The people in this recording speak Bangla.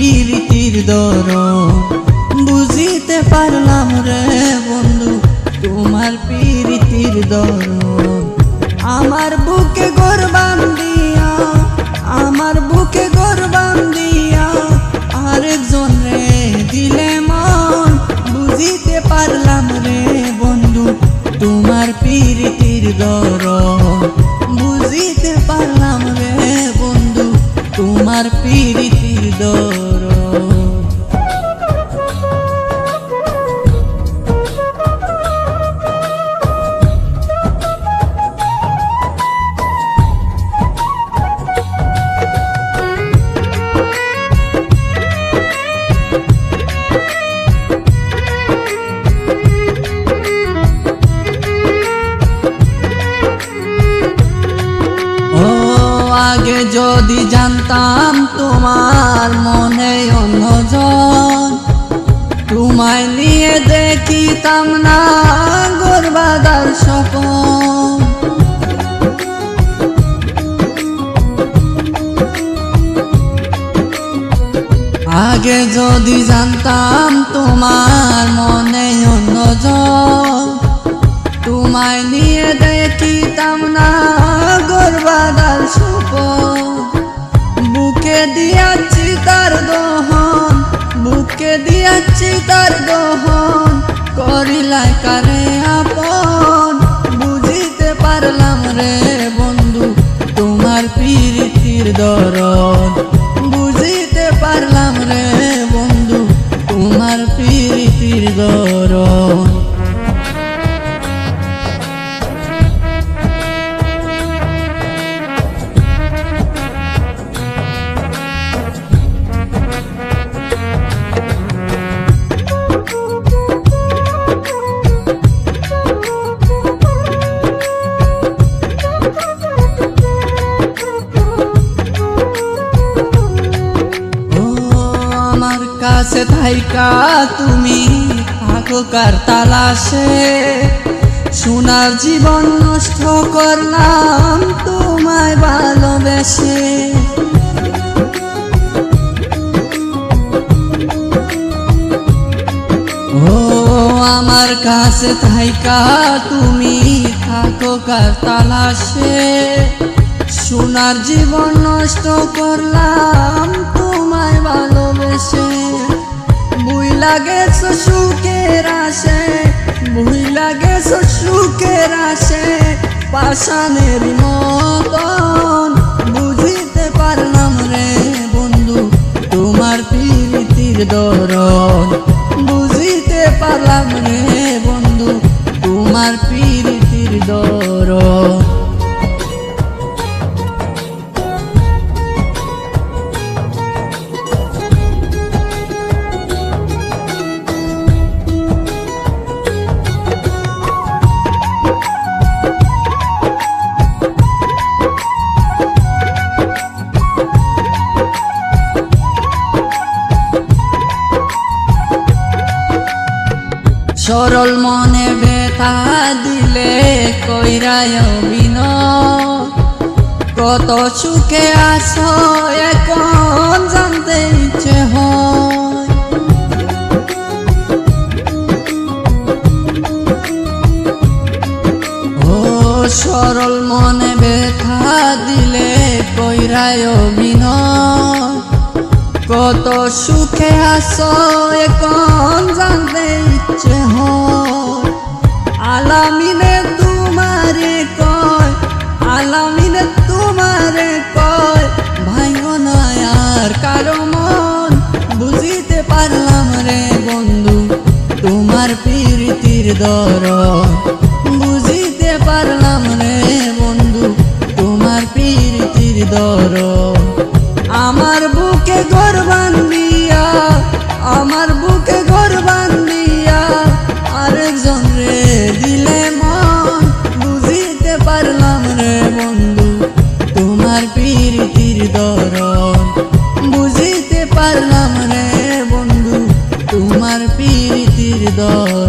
প্রীতির দর বুঝিতে পারলাম রে বন্ধু তোমার প্রীতির দর আমার বুকে গর্ব যদি জানতাম তোমার মনে অন্যজন, তোমায় নিয়ে দেখিতাম না গর্বাদার স্বপন। আগে যদি জানতাম তোমার মনে অন্যজন, তোমায় নিয়ে দেখিতাম cara কাছে থাইকা তুমি থাকো কার তালাশে। সোনার জীবন নষ্ট করলাম তোমায় ভালোবেসে। ও, আমার কাছে থাইকা তুমি থাকো কার তালাশে। সোনার জীবন নষ্ট করলাম তোমায় ভালোবেসে মুই লাগে সুখের আসে মুই লাগে সুখের আসে পাশানের মতন সরল মনে ব্যথা দিলে কইরায় অভিনয় কত সুখে আসো এখন জানতে ইচ্ছে ও সরল মনে ব্যথা দিলে কইরায় অভিনয় কত সুখে আসো এখন জানতে হয় আলামিনে তোমারে কয়, আলামিনে তোমারে কয়, ভাইও আর কারও মন। বুঝিতে পারলাম রে বন্ধু, তোমার প্রীতির দর বুঝিতে পারলাম রে বন্ধু, তোমার প্রীতির দর তোমার প্রীতির দরদ। বুঝিতে পারলাম রে বন্ধু তোমার প্রীতির দরদ।